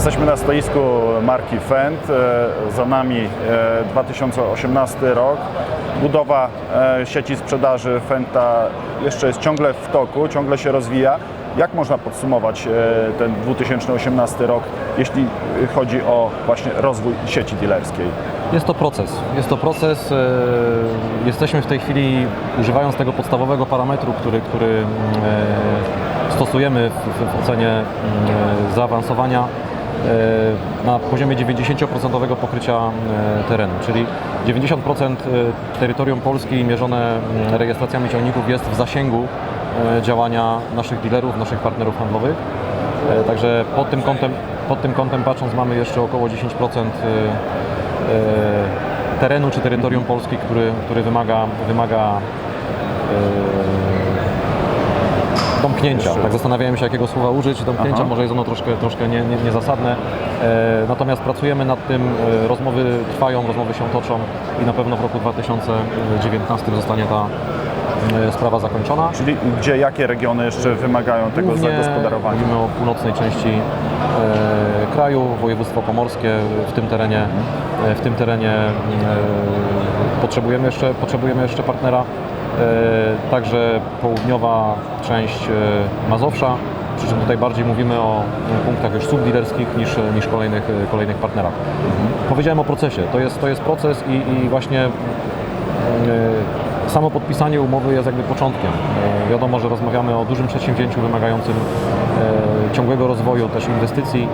Jesteśmy na stoisku marki Fendt. E, Za nami e, 2018 rok. Budowa e, sieci sprzedaży Fenta jeszcze jest ciągle w toku, ciągle się rozwija. Jak można podsumować e, ten 2018 rok, jeśli chodzi o właśnie rozwój sieci dealerskiej? Jest to proces. Jest to proces. e, Jesteśmy w tej chwili, używając tego podstawowego parametru, który, który mm, e, stosujemy w, w ocenie mm, e, zaawansowania e, na poziomie 90% pokrycia e, terenu, czyli 90% e, terytorium Polski mierzone mm, rejestracjami ciągników jest w zasięgu e, działania naszych dealerów, naszych partnerów handlowych. E, Także pod tym kątem, pod tym kątem patrząc mamy jeszcze około 10% e, e, terenu czy terytorium Polski, który, który wymaga, wymaga e, domknięcia. Tak zastanawiałem się, jakiego słowa użyć. Domknięcia Aha. może jest ono troszkę, troszkę nie, nie, niezasadne. E, natomiast pracujemy nad tym, e, rozmowy trwają, rozmowy się toczą i na pewno w roku 2019 zostanie ta e, sprawa zakończona. Czyli gdzie, jakie regiony jeszcze wymagają tego Głównie zagospodarowania? Mówimy o północnej części e, kraju, województwo pomorskie, w tym terenie, e, w tym terenie e, potrzebujemy, jeszcze, potrzebujemy jeszcze partnera. E, także południowa część e, Mazowsza, przy czym tutaj bardziej mówimy o punktach już subdealerskich niż, niż kolejnych, e, kolejnych partnerach. Powiedziałem o procesie. To jest, to jest proces i, i właśnie Samo podpisanie umowy jest jakby początkiem. Wiadomo, że rozmawiamy o dużym przedsięwzięciu wymagającym ciągłego rozwoju, też inwestycji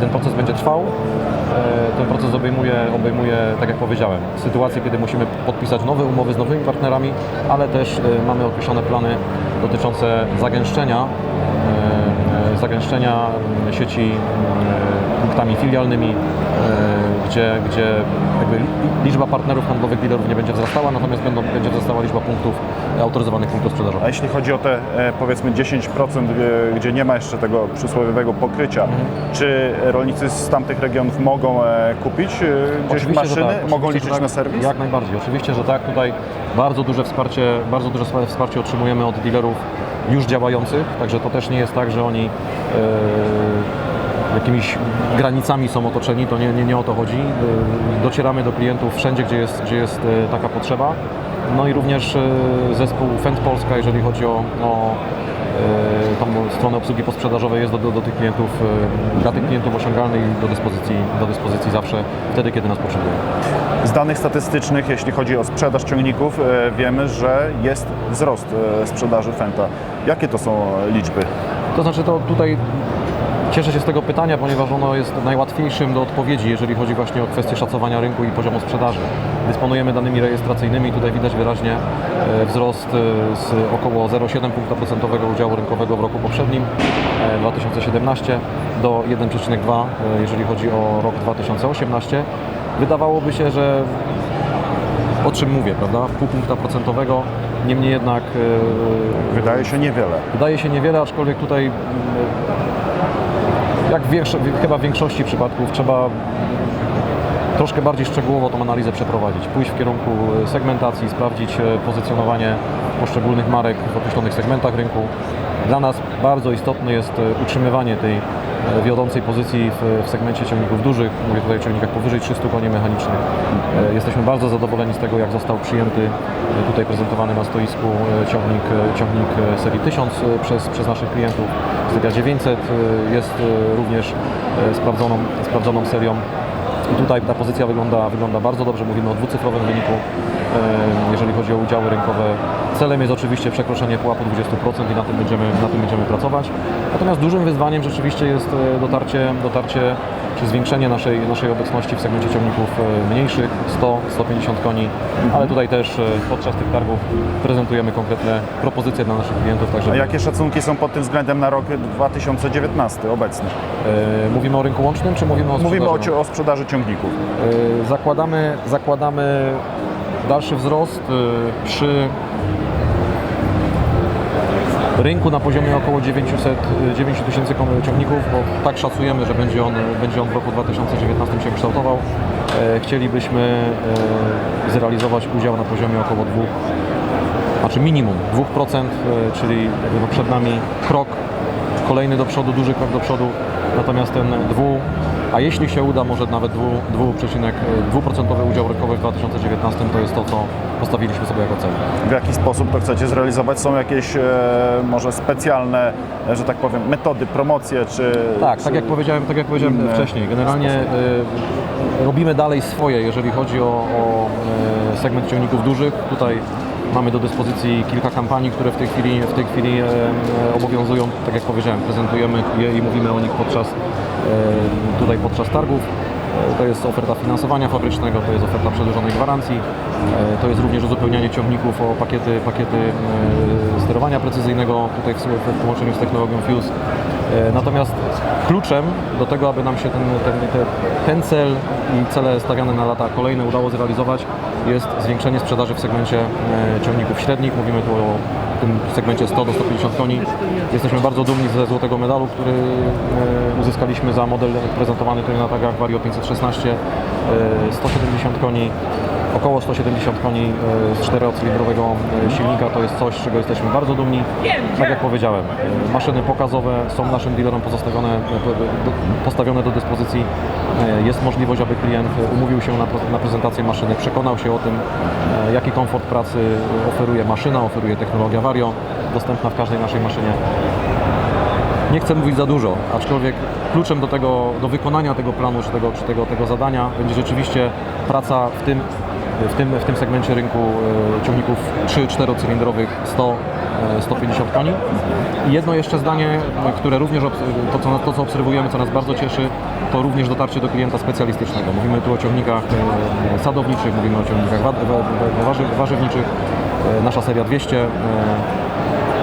ten proces będzie trwał. E, Ten proces obejmuje, obejmuje, tak jak powiedziałem, sytuację, kiedy musimy podpisać nowe umowy z nowymi partnerami, ale też e, mamy określone plany dotyczące zagęszczenia e, zagęszczenia sieci punktami filialnymi, gdzie, gdzie liczba partnerów handlowych, dealerów nie będzie wzrastała, natomiast będą, będzie wzrastała liczba punktów, e, autoryzowanych punktów A sprzedażowych. jeśli chodzi o te e, powiedzmy 10%, e, gdzie nie ma jeszcze tego przysłowiowego pokrycia, Mhm. czy rolnicy z tamtych regionów mogą kupić gdzieś maszyny? tak, Mogą oczywiście, liczyć tak. na serwis? Jak najbardziej. Oczywiście, że tak. Tutaj bardzo duże wsparcie, bardzo duże wsparcie otrzymujemy od dealerów już działających, także to też nie jest tak, że oni e, jakimiś granicami są otoczeni, to nie, nie, nie o to chodzi. E, Docieramy do klientów wszędzie, gdzie jest, gdzie jest e, taka potrzeba. No i również e, zespół Fend Polska, jeżeli chodzi o, o tą stronę obsługi posprzedażowej jest do, do, do tych klientów, dla tych klientów osiągalny i do dyspozycji, do dyspozycji zawsze wtedy, kiedy nas potrzebują. Z danych statystycznych, jeśli chodzi o sprzedaż ciągników, wiemy, że jest wzrost sprzedaży Fenta. Jakie to są liczby? To znaczy to tutaj cieszę się z tego pytania, ponieważ ono jest najłatwiejszym do odpowiedzi, jeżeli chodzi właśnie o kwestię szacowania rynku i poziomu sprzedaży. Dysponujemy danymi rejestracyjnymi, tutaj widać wyraźnie e, wzrost e, z około 0,7 punkta procentowego udziału rynkowego w roku poprzednim, e, 2017, do 1,2 e, jeżeli chodzi o rok 2018. Wydawałoby się, że o czym mówię, prawda? Pół punkta procentowego, niemniej jednak e, Wydaje się niewiele. Wydaje się niewiele, aczkolwiek tutaj mm, jak chyba w większości przypadków trzeba troszkę bardziej szczegółowo tą analizę przeprowadzić, pójść w kierunku e, segmentacji, sprawdzić e, pozycjonowanie poszczególnych marek w określonych segmentach rynku. Dla nas bardzo istotne jest e, utrzymywanie tej wiodącej pozycji w, w segmencie ciągników dużych, mówię tutaj o ciągnikach powyżej 300 koni mechanicznych. E, Jesteśmy bardzo zadowoleni z tego, jak został przyjęty e, tutaj prezentowany na stoisku e, ciągnik, e, ciągnik e, serii 1000 e, przez, przez naszych klientów. Seria 900 e, jest e, również e, sprawdzoną, sprawdzoną serią i tutaj ta pozycja wygląda, wygląda bardzo dobrze. Mówimy o dwucyfrowym wyniku, e, jeżeli chodzi o udziały rynkowe. Celem jest oczywiście przekroczenie pułapu 20% i na tym będziemy, na tym będziemy pracować. Natomiast dużym wyzwaniem rzeczywiście jest e, dotarcie, dotarcie czy zwiększenie naszej, naszej obecności w segmencie ciągników e, mniejszych, 100-150 koni, ale tutaj też e, podczas tych targów prezentujemy konkretne propozycje dla naszych klientów. A jakie szacunki są pod tym względem na rok 2019 obecny? e, mówimy o rynku łącznym, czy mówimy o Mówimy o, sprzedaży? o sprzedaży ciągników. Zakładamy, zakładamy dalszy wzrost y, przy rynku na poziomie około 900, y, 9 tysięcy kon- ciągników, bo tak szacujemy, że będzie on, będzie on w roku 2019 się kształtował. E, Chcielibyśmy e, zrealizować udział na poziomie około 2, znaczy minimum 2%, e, czyli przed nami krok kolejny do przodu, duży krok do przodu Natomiast ten dwu, a jeśli się uda, może nawet dwu, dwuprocentowego dwuprocentowy udział rynkowy w 2019 to jest to, co postawiliśmy sobie jako cel. W jaki sposób to chcecie zrealizować? Są jakieś e, może specjalne, e, że tak powiem, metody, promocje, czy... Tak, czy... tak jak powiedziałem, tak jak powiedziałem wcześniej. Generalnie y, robimy dalej swoje, jeżeli chodzi o, o y, segment ciągników dużych. Tutaj mamy do dyspozycji kilka kampanii, które w tej chwili, w tej chwili y, obowiązują. Tak jak powiedziałem, prezentujemy je i mówimy o nich podczas, tutaj podczas targów. Y, To jest oferta finansowania fabrycznego, to jest oferta przedłużonej gwarancji, y, to jest również uzupełnianie ciągników o pakiety, pakiety sterowania precyzyjnego tutaj w, połączeniu z technologią Fuse. E, Natomiast kluczem do tego, aby nam się ten, ten, te- ten cel i cele stawiane na lata kolejne udało zrealizować, jest zwiększenie sprzedaży w segmencie e, ciągników średnich. Mówimy tu o tym segmencie 100 do 150 koni. Jesteśmy bardzo dumni ze złotego medalu, który e, uzyskaliśmy za model prezentowany tutaj na targach Vario 516. e, 170 koni około 170 koni e, z czterocylindrowego e, silnika to jest coś, z czego jesteśmy bardzo dumni. Tak jak powiedziałem, e, maszyny pokazowe są naszym dealerom pozostawione, postawione do dyspozycji. Jest możliwość, aby klient umówił się na, pre- na prezentację maszyny, przekonał się o tym, jaki komfort pracy oferuje maszyna, oferuje technologia Vario, dostępna w każdej naszej maszynie. Nie chcę mówić za dużo, aczkolwiek kluczem do tego, do wykonania tego planu czy tego, czy tego, tego zadania będzie rzeczywiście praca w tym, w tym, w tym segmencie rynku e, ciągników 3-4 cylindrowych 100 e, 150 koni. I jedno jeszcze zdanie, e, które również to co, to, co obserwujemy, co nas bardzo cieszy, to również dotarcie do klienta specjalistycznego. Mówimy tu o ciągnikach e, sadowniczych, mówimy o ciągnikach wa- wa- wa- warzy, warzywniczych, nasza seria 200.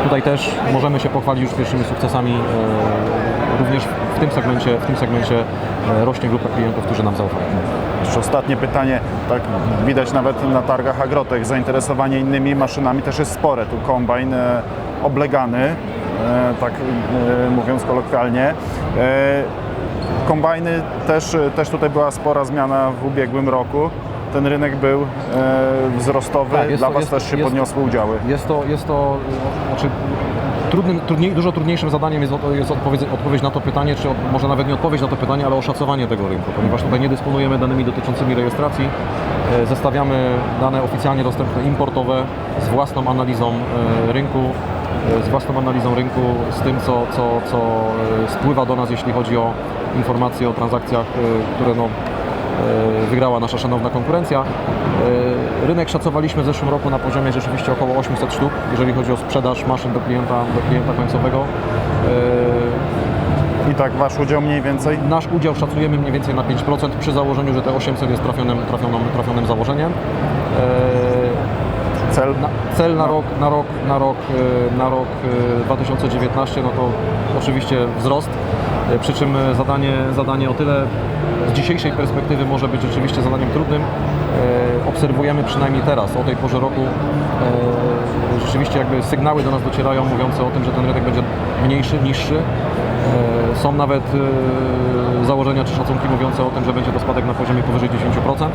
Tutaj też możemy się pochwalić już pierwszymi sukcesami. e, Również w tym segmencie, w tym segmencie e, rośnie grupa klientów, którzy nam zaufają. Jeszcze ostatnie pytanie, tak widać nawet na targach Agrotech, zainteresowanie innymi maszynami też jest spore. Tu kombajn e, oblegany, tak mówiąc kolokwialnie. Kombajny też, też tutaj była spora zmiana w ubiegłym roku. Ten rynek był e, wzrostowy, Tak, dla to- Was jest- też się jest- podniosły udziały. Jest to, jest to znaczy, trudnym, trudniej, dużo trudniejszym zadaniem jest, jest odpowiedź, odpowiedź na to pytanie, czy od, może nawet nie odpowiedź na to pytanie, ale oszacowanie tego rynku, ponieważ tutaj nie dysponujemy danymi dotyczącymi rejestracji. E, Zestawiamy dane oficjalnie dostępne importowe z własną analizą e, rynku, e, z własną analizą rynku, z tym, co, co, co e, spływa do nas, jeśli chodzi o informacje o transakcjach, e, które no, wygrała nasza szanowna konkurencja. E, Rynek szacowaliśmy w zeszłym roku na poziomie rzeczywiście około 800 sztuk, jeżeli chodzi o sprzedaż maszyn do klienta, do klienta końcowego. I tak Wasz udział mniej więcej? E, Nasz udział szacujemy mniej więcej na 5% przy założeniu, że te 800 jest trafionym, trafionym, trafionym założeniem. E, Cel? na, cel na rok, na rok, na rok, e, na rok e, 2019 no to oczywiście wzrost, e, przy czym e, zadanie, zadanie o tyle z dzisiejszej perspektywy może być rzeczywiście zadaniem trudnym. E, Obserwujemy przynajmniej teraz, o tej porze roku, e, rzeczywiście jakby sygnały do nas docierają mówiące o tym, że ten rynek będzie mniejszy, niższy. E, Są nawet e, założenia czy szacunki mówiące o tym, że będzie to spadek na poziomie powyżej 10%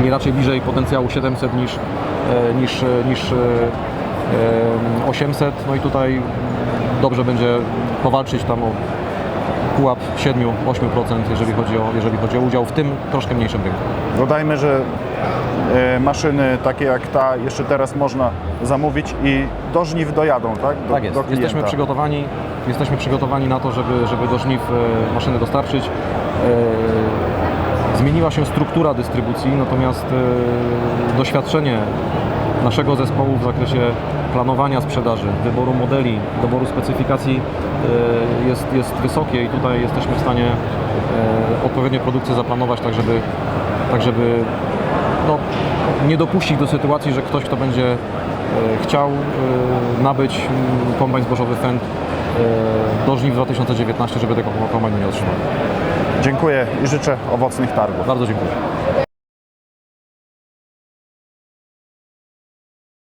czyli raczej bliżej potencjału 700 niż, e, niż, e, niż e, e, 800. No i tutaj dobrze będzie powalczyć tam o pułap 7-8%, jeżeli chodzi, o, jeżeli chodzi o udział w tym troszkę mniejszym rynku. Dodajmy, że e, maszyny takie jak ta jeszcze teraz można zamówić i do żniw dojadą, tak? Do, Tak jest. do. Jesteśmy przygotowani, jesteśmy przygotowani na to, żeby, żeby do żniw e, maszyny dostarczyć. Zmieniła się struktura dystrybucji, natomiast e, doświadczenie naszego zespołu w zakresie planowania sprzedaży, wyboru modeli, doboru specyfikacji e, jest, jest wysokie i tutaj jesteśmy w stanie e, odpowiednio produkcję zaplanować tak, żeby, tak, żeby no, nie dopuścić do sytuacji, że ktoś, kto będzie chciał nabyć mm, kombajn zbożowy Fendt do żniw 2019, żeby tego kombajnu nie otrzymał. Dziękuję i życzę owocnych targów. Bardzo dziękuję.